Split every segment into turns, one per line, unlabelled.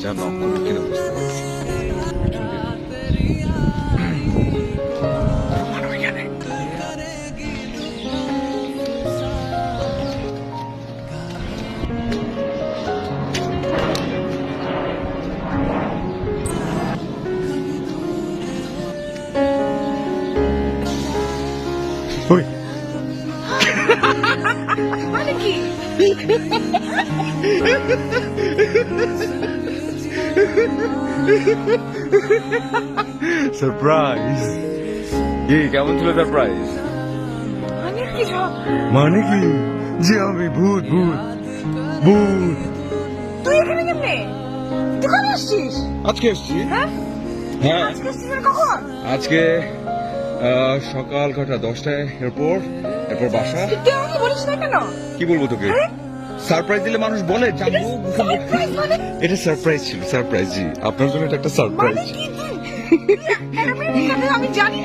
যা নক করল কিনা বুঝতে পারছি মানব এখানে।
মানে কি
সারপ্রাইজ কি কেমন ছিল সারপ্রাইজ
মানে কি
মানে যে আমি ভূত ভূত ভূত।
তুই এখানে কেমনে? তুই কখন আসছিস?
আজকে এসছি।
হ্যাঁ?
হ্যাঁ।
আজকে আসছিস কখন?
আজকে আহ, সকাল কটা দশটায় এরপর এরপর বাসা।
তুই আমাকে বলিস না কেন?
কি বলব তোকে? সারপ্রাইজ দিলে মানুষ বলে
মানে?
এটা সারপ্রাইজ ছিল সারপ্রাইজ জি। আপনার জন্য এটা একটা
মানে
সারপ্রাইজ
কি আমি জানি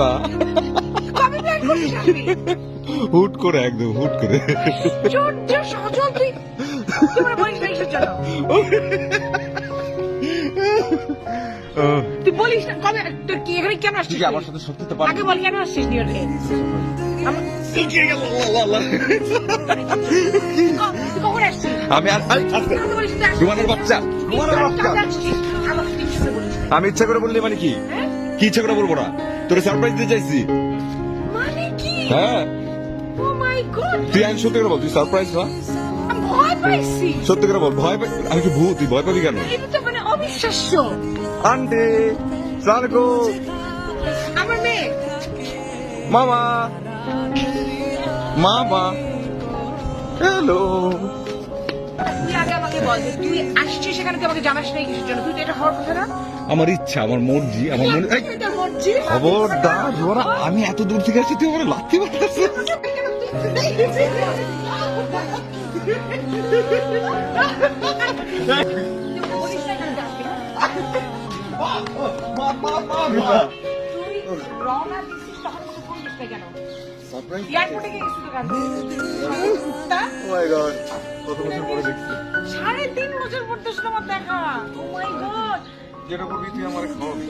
না।
হুট করে একদম হুট করে।
তুই মানে বলিস না কবে? তুই কি এখানে কেন আসছিস
আমার সাথে সত্যি তো
আগে বল কেন আসছিস নিউ
আমি আর। রুমানের বাচ্চা রুমানের বাচ্চা।
ইচ্ছে করে
আমি ইচ্ছা করে বললি মানে কি? কি ইচ্ছা করে বলব না? তোর সারপ্রাইজ দিতে চাইছি।
মানে
হ্যাঁ।
গড
তুই আমি সত্যি করে বল তুই সারপ্রাইজ না? সত্যি করে বল ভয় আমি কি ভূত? তুই ভয় পাবি কেন?
মানে অবিশ্বাস্য।
আন্টি সালকো
আমার মেয়ে।
মামা। মামা হ্যালো আমার ইচ্ছা আমার মর্জি আমার মনে খবরদার জোরা আমি এত দূর থেকে আসছি তুই আমার লাথি মারতেছিস।
বলিস না এখানে কিনা? এয়ারপোর্টে গিয়ে?
কত বছর পরে দেখছি।
সাড়ে তিন বছর পর তোর সাথে আমার দেখা। ও মাই গড
যেটা করবি তুই আমার খাওয়াবি?